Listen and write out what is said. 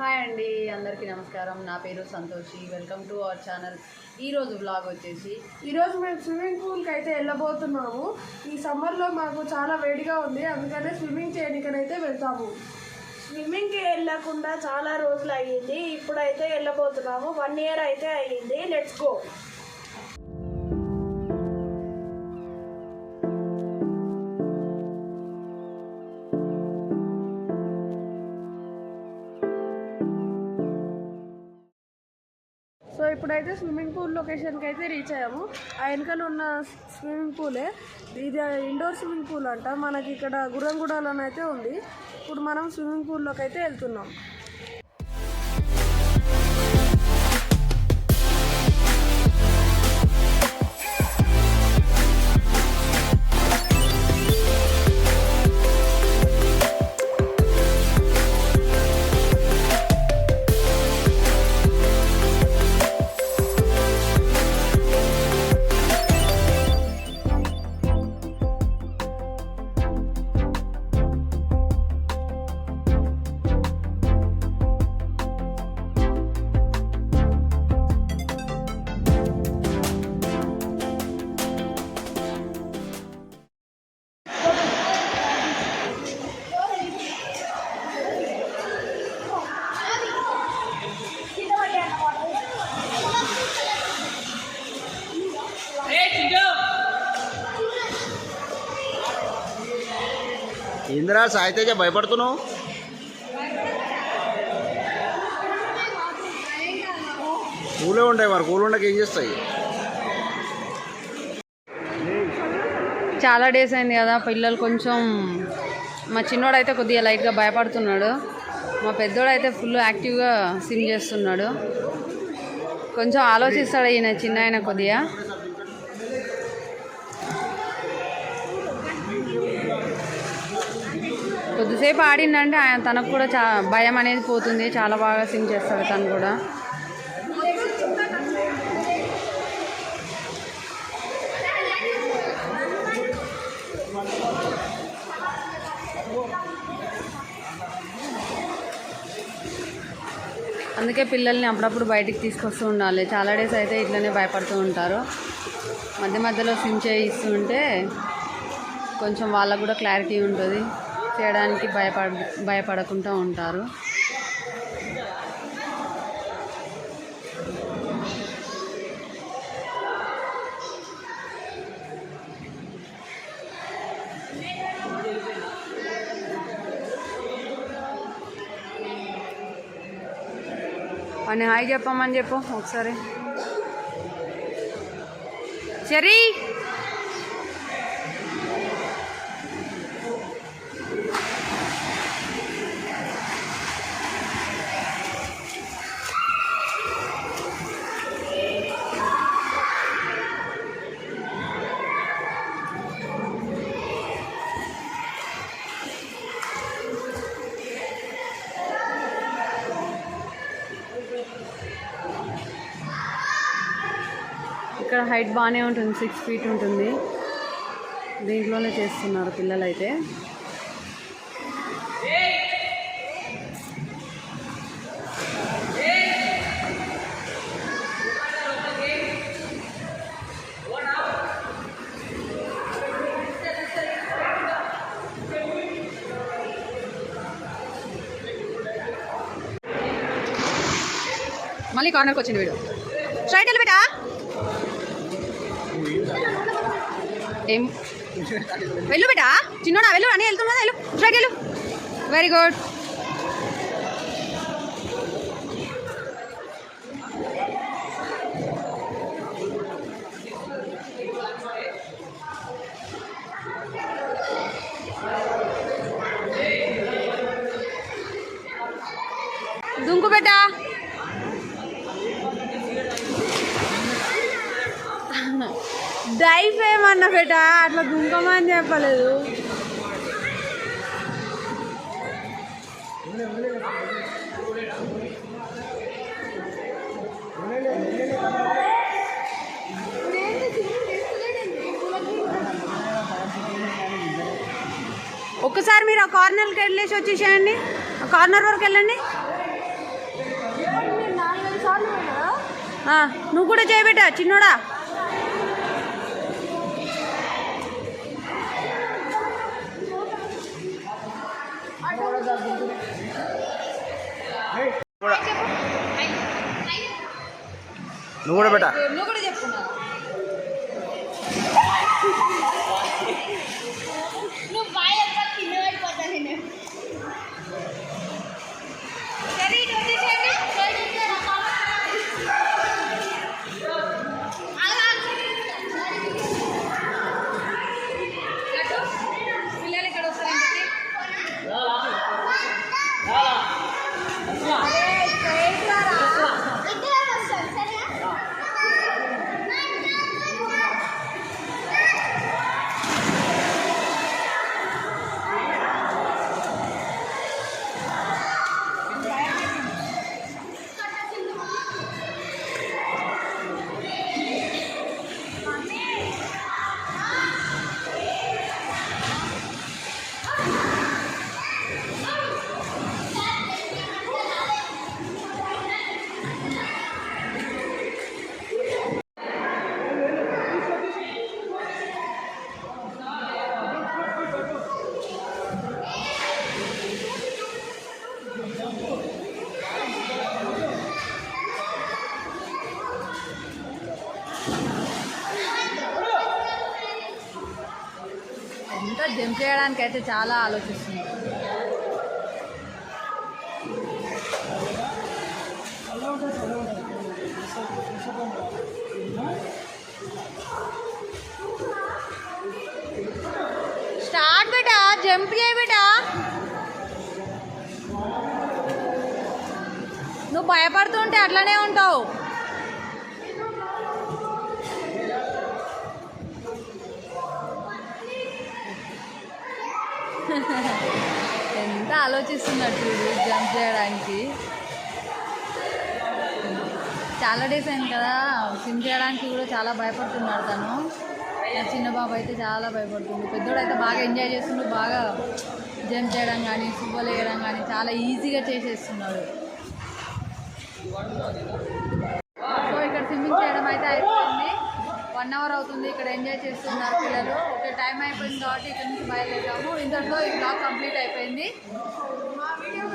Hi అండి అందరికీ నమస్కారం. నా పేరు Santoshi. Welcome to our channel ఈరోజు బ్లాగ్ వచ్చేసి ఈరోజు మేము స్విమ్మింగ్ పూల్కి అయితే వెళ్ళబోతున్నాము. ఈ సమ్మర్లో మాకు చాలా వేడిగా ఉంది. అందుకనే స్విమ్మింగ్ చేయడానికైతే వెళ్తాము. స్విమ్మింగ్కి వెళ్ళకుండా చాలా రోజులు అయ్యింది. ఇప్పుడైతే వెళ్ళబోతున్నాము. వన్ ఇయర్ అయితే అయ్యింది. లెట్స్ గో ఇప్పుడైతే స్విమ్మింగ్ పూల్ లొకేషన్కి అయితే రీచ్ అయ్యాము. ఆ వెనకాల ఉన్న స్విమ్మింగ్ పూలే. ఇది ఇండోర్ స్విమ్మింగ్ పూల్ అంట. మనకి ఇక్కడ గుర్రంగూడలోనే అయితే ఉంది. ఇప్పుడు మనం స్విమ్మింగ్ పూల్లోకి అయితే వెళ్తున్నాం. ఇందిరా సాయితేజ భయపడుతున్నావు? కూలే ఉంటాయి మరి కూలు ఉండక ఏం చేస్తాయి? చాలా డేస్ అయింది కదా పిల్లలు కొంచెం మా చిన్నోడు అయితే కొద్దిగా లైట్గా భయపడుతున్నాడు. మా పెద్దోడు అయితే ఫుల్ యాక్టివ్గా స్విమ్ చేస్తున్నాడు. కొంచెం ఆలోచిస్తాడు ఈయన చిన్న ఆయన కొద్దిగా. కొద్దిసేపు ఆడిందంటే ఆయన తనకు కూడా చా భయం అనేది పోతుంది. చాలా బాగా సింగ్ చేస్తాడు తను కూడా. అందుకే పిల్లల్ని అప్పుడప్పుడు బయటికి తీసుకొస్తూ ఉండాలి. చాలా డేస్ అయితే ఇట్లనే భయపడుతూ ఉంటారు. మధ్య మధ్యలో స్విమ్ చేయిస్తూ ఉంటే కొంచెం వాళ్ళకు కూడా క్లారిటీ ఉంటుంది. చేయడానికి భయపడ భయపడకుండా ఉంటారు. అని హాయ్ చెప్పమని చెప్పు ఒకసారి. చెరీ హైట్ బాగానే ఉంటుంది సిక్స్ ఫీట్ ఉంటుంది. దీంట్లోనే చేస్తున్నారు పిల్లలైతే. మళ్ళీ కార్నర్కి వచ్చింది వీడు. స్ట్రైట్ వెళ్ళి బేటా ఏం? వెళ్ళు బేటా. చిన్నోడా వెళ్ళు అని వెళ్తున్నా వెళ్ళు స్ట్రైట్ వెళ్ళు. వెరీ గుడ్ దుంకు బేటా. డైఫ్ ఏమన్నా బేట అట్లా దుంకమని చెప్పలేదు. ఒక్కసారి మీరు ఆ కార్నర్కి వెళ్ళేసి వచ్చేసేయండి. ఆ కార్నర్ వరకు వెళ్ళండి. నువ్వు కూడా చేయబెట్టా చిన్నోడా? నువ్వు కూడా బేటా ఇంకా జంప్ చేయడానికి అయితే చాలా ఆలోచిస్తుంది. స్టార్ట్ బేటా జంప్ చేయ బేటా? నువ్వు భయపడుతుంటే అట్లనే ఉంటావు. ఎంత ఆలోచిస్తున్నట్టు జంప్ చేయడానికి. చాలా డేస్ అయింది కదా స్విమ్ చేయడానికి కూడా చాలా భయపడుతున్నాడు తను. చిన్న బాబు అయితే చాలా భయపడుతుంది. పెద్దోడు అయితే బాగా ఎంజాయ్ చేస్తుండు బాగా జంప్ చేయడం కానీ సుబ్బలు వేయడం కానీ చాలా ఈజీగా చేసేస్తున్నాడు సో ఇక్కడ స్విమ్మింగ్ చేయడం అయితే అయిపోయింది వన్ అవర్ అవుతుంది ఇక్కడ ఎంజాయ్ చేస్తున్నారు పిల్లలు. ఓకే టైం అయిపోయింది కాబట్టి ఇక్కడ నుంచి బయలుదేరాము. ఇంతట్లో ఈ బ్లాగ్ కంప్లీట్ అయిపోయింది. మా వీడియో